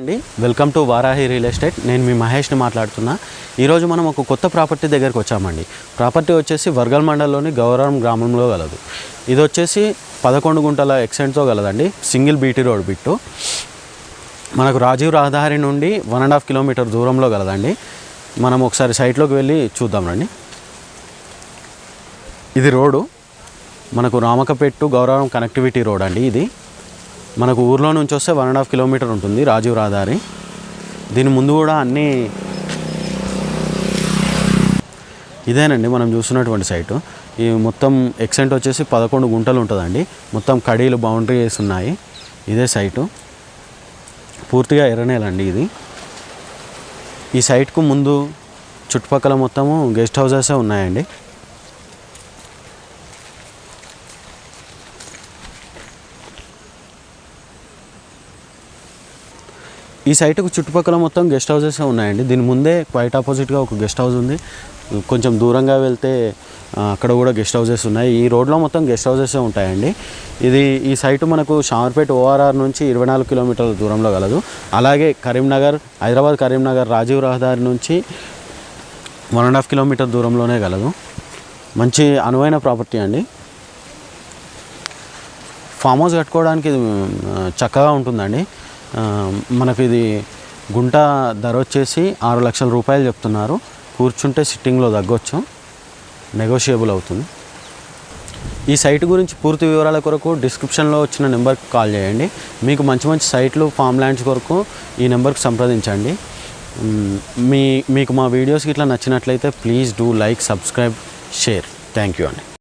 అండి. Welcome to Varahi real estate నేను మీ మహేష్ని మాట్లాడుతున్నా. ఈరోజు మనం ఒక కొత్త ప్రాపర్టీ దగ్గరికి వచ్చామండి. ప్రాపర్టీ వచ్చేసి వర్గల్ మండలంలోని గౌరవం గ్రామంలో గలదు. ఇది వచ్చేసి పదకొండు గుంటల ఎక్సెంట్తో గలదండి. Single BT road bit. మనకు రాజీవ్ రహదారి నుండి వన్ అండ్ హాఫ్ కిలోమీటర్ దూరంలో గలదండి. మనం ఒకసారి సైట్లోకి వెళ్ళి చూద్దాం రండి. ఇది రోడ్డు. మనకు రామకపెట్టు గౌరవం కనెక్టివిటీ రోడ్ అండి ఇది. మనకు ఊర్లో నుంచి వస్తే వన్ అండ్ హాఫ్ కిలోమీటర్ ఉంటుంది రాజీవ్ రహదారి. దీని ముందు కూడా అన్నీ ఇదేనండి మనం చూస్తున్నటువంటి సైటు ఈ మొత్తం ఎక్సెంట్ వచ్చేసి పదకొండు గుంటలు ఉంటుందండి. మొత్తం కడీలు బౌండరీస్ వేసి ఉన్నాయి. ఇదే సైటు పూర్తిగా ఎర్రనేలండి ఇది. ఈ సైట్కు ముందు చుట్టుపక్కల మొత్తము గెస్ట్ హౌసెస్ ఉన్నాయండి. ఈ సైట్కు చుట్టుపక్కల మొత్తం గెస్ట్ హౌసెస్ ఉన్నాయండి. దీని ముందే క్వైట్ ఆపోజిట్గా ఒక గెస్ట్ హౌస్ ఉంది. కొంచెం దూరంగా వెళ్తే అక్కడ కూడా గెస్ట్ హౌసెస్ ఉన్నాయి. ఈ రోడ్లో మొత్తం గెస్ట్ హౌసెస్ ఉంటాయండి. ఇది ఈ సైట్ మనకు షామర్పేట ఓఆర్ఆర్ నుంచి ఇరవై నాలుగు కిలోమీటర్ల దూరంలో కలదు అలాగే కరీంనగర్ హైదరాబాద్ కరీంనగర్ రాజీవ్ రహదారి నుంచి వన్ అండ్ హాఫ్ కిలోమీటర్ దూరంలోనే కలదు మంచి అనువైన ప్రాపర్టీ అండి. ఫామ్ హౌస్ కట్టుకోవడానికి చక్కగా ఉంటుందండి. మనకు ఇది గుంట ధర వచ్చేసి ఆరు లక్షల రూపాయలు చెప్తున్నారు. కూర్చుంటే సిట్టింగ్లో తగ్గొచ్చు. నెగోషియబుల్ అవుతుంది. ఈ సైట్ గురించి పూర్తి వివరాల కొరకు డిస్క్రిప్షన్లో వచ్చిన నెంబర్కి కాల్ చేయండి. మీకు మంచి మంచి సైట్లు ఫామ్ ల్యాండ్స్ కొరకు ఈ నెంబర్కి సంప్రదించండి. మీ మీకు మా వీడియోస్ ఇట్లా నచ్చినట్లయితే please do like subscribe share. Thank you అండి.